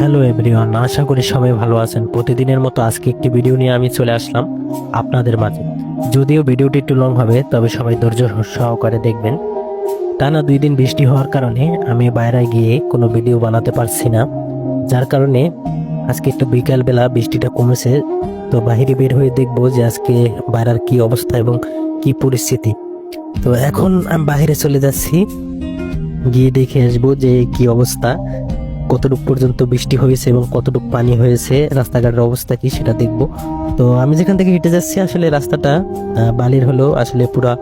Hello everyone আশা করি সবাই ভালো আছেন। প্রতিদিনের মতো আজকে একটি ভিডিও নিয়ে আমি চলে আসলাম আপনাদের মাঝে। যদিও ভিডিওটি একটু লং হবে, তবে সবাই ধৈর্য সহকারে দেখবেন। টানা দুই দিন বৃষ্টি হওয়ার কারণে আমি বাইরে গিয়ে কোনো ভিডিও বানাতে পারছি না। যার কারণে আজকে একটু বিকালবেলা বৃষ্টিটা কমেছে। তো বাহিরে বের হয়ে দেখব যে আজকে বাইরের কি অবস্থা এবং কি পরিস্থিতি। তো এখন আমি বাইরে চলে যাচ্ছি। গিয়ে দেখে আসব যে কি অবস্থা। কতটুকু পর্যন্ত বৃষ্টি হয়েছে এবং কতটুকু পানি হয়েছে, রাস্তাঘাটের অবস্থা কি সেটা দেখব। তো আমি যেখান থেকে হেঁটে যাচ্ছি, আসলে রাস্তাটা বালির হলেও আসলে পুরা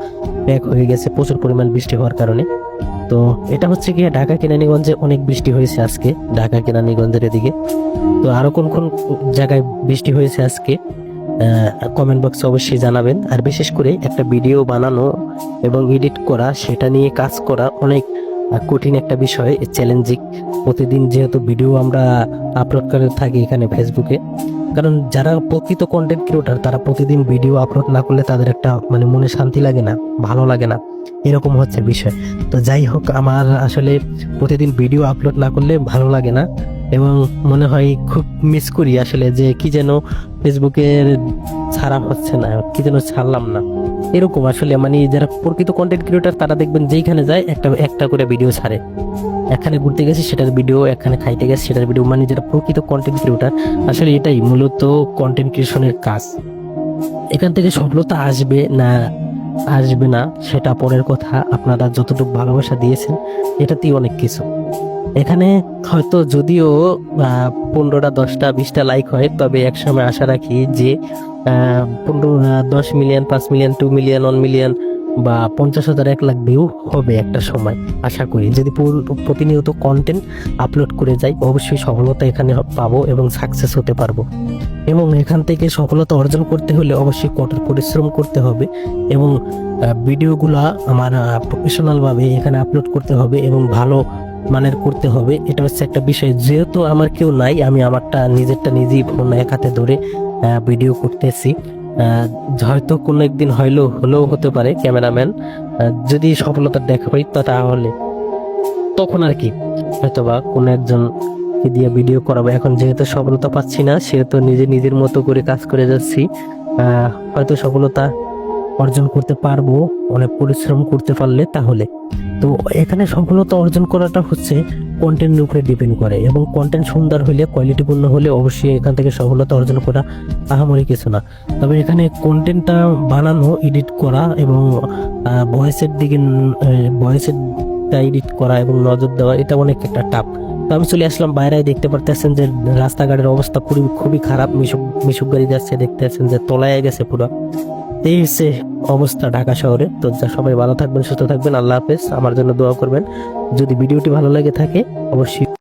প্যাক হয়ে গেছে, প্রচুর পরিমাণ বৃষ্টি হওয়ার কারণে। তো এটা হচ্ছে কি, ঢাকা কেরানীগঞ্জে অনেক বৃষ্টি হয়েছে আজকে, ঢাকা কেরানীগঞ্জের এদিকে। তো আরও কোন কোন জায়গায় বৃষ্টি হয়েছে আজকে কমেন্ট বক্সে অবশ্যই জানাবেন। আর বিশেষ করে একটা ভিডিও বানানো এবং এডিট করা, সেটা নিয়ে কাজ করা অনেক কঠিন একটা বিষয় চ্যালেঞ্জিং প্রতিদিন যেহেতু ভিডিও আমরা আপলোড করে থাকি এখানে ফেসবুকে কারণ যারা প্রকৃত কন্টেন্ট ক্রিয়েটার তারা প্রতিদিন ভিডিও আপলোড না করলে তাদের একটা মানে মনে শান্তি লাগে না, ভালো লাগে না। এরকম হচ্ছে বিষয়। তো যাই হোক, আমার আসলে প্রতিদিন ভিডিও আপলোড না করলে ভালো লাগে না এবং মনে হয় খুব মিস করি আসলে যে কি যেন ফেসবুকে ছাড়া হচ্ছে না, কি যেন ছাড়লাম না। এরকম আসলে মানে যারা প্রকৃত কন্টেন্ট ক্রিয়েটার তারা দেখবেন যেইখানে যায় একটা একটা করে ভিডিও ছাড়ে। এখানে ঘুরতে গেছে, সেটার ভিডিও এখানে খাইতে গেছে, সেটার ভিডিও মানে যারা প্রকৃত কন্টেন্ট ক্রিয়েটার আসলে এটাই মূলত কন্টেন্ট ক্রিয়েশনের কাজ। এখান থেকে সফলতা আসবে না আসবে না, সেটা পরের কথা। আপনারা যতটুকু ভালোবাসা দিয়েছেন, এটাতেই অনেক কিছু। এখানে হয়তো যদিও পনেরোটা, দশটা, বিশটা লাইক হয়, তবে একসময় আশা রাখি যে পনেরো দশ মিলিয়ন পাঁচ million two million one million বা পঞ্চাশ হাজার, এক লাখ ভিউ হবে একটা সময়, আশা করি। যদি প্রতিনিয়ত কন্টেন্ট আপলোড করে যাই, অবশ্যই সফলতা এখানে পাবো এবং সাকসেস হতে পারব। এবং এখান থেকে সফলতা অর্জন করতে হলে অবশ্যই কঠোর পরিশ্রম করতে হবে এবং ভিডিওগুলা আমার প্রফেশনালভাবে এখানে আপলোড করতে হবে এবং ভালো মানের করতে হবে। এটা হচ্ছে একটা বিষয়। যেহেতু আমার কেউ নাই, আমি আমারটা নিজেরটা নিজেই ফোন এক হাতে ধরে ভিডিও করতেছি। হয়তো কোনো একদিন হইলেও হলেও হতে পারে, ক্যামেরাম্যান। যদি সফলতা দেখা পাই তা তাহলে। তখন আর কি, হয়তোবা কোনো একজন দিয়ে ভিডিও করাবো। এখন যেহেতু সফলতা পাচ্ছি না, সেহেতু নিজে নিজের মতো করে কাজ করে যাচ্ছি। হয়তো সফলতা অর্জন করতে পারব, অনেক পরিশ্রম করতে পারলে তাহলে। তো এখানে সফলতা অর্জন করাটা হচ্ছে কন্টেন্টের উপরে ডিপেন্ড করে এবং কন্টেন্ট সুন্দর হলে কোয়ালিটিপূর্ণ হলে অবশ্যই এখান থেকে সফলতা অর্জন করা আহামরি কিছু না। তবে এখানে কন্টেন্টটা বানানো এডিট করা এবং ভয়েসের দিকে ভয়েসেরটা এডিট করা এবং নজর দেওয়া, এটা অনেক একটা টাফ তো আমি চলে আসলাম, বাইরে দেখতে পারতেছেন যে রাস্তাঘাটের অবস্থা খুবই খুবই খারাপ। মিশুক মিশুক গাড়ি যাচ্ছে দেখতে পাচ্ছেন যে তলায় গেছে পুরো। এই হচ্ছে অবস্থা ঢাকা শহরে। তো যা, সবাই ভালো থাকবেন, সুস্থ থাকবেন। আল্লাহ হাফেজ। আমার জন্য দোয়া করবেন। যদি ভিডিওটি ভালো লাগে থাকে, অবশ্যই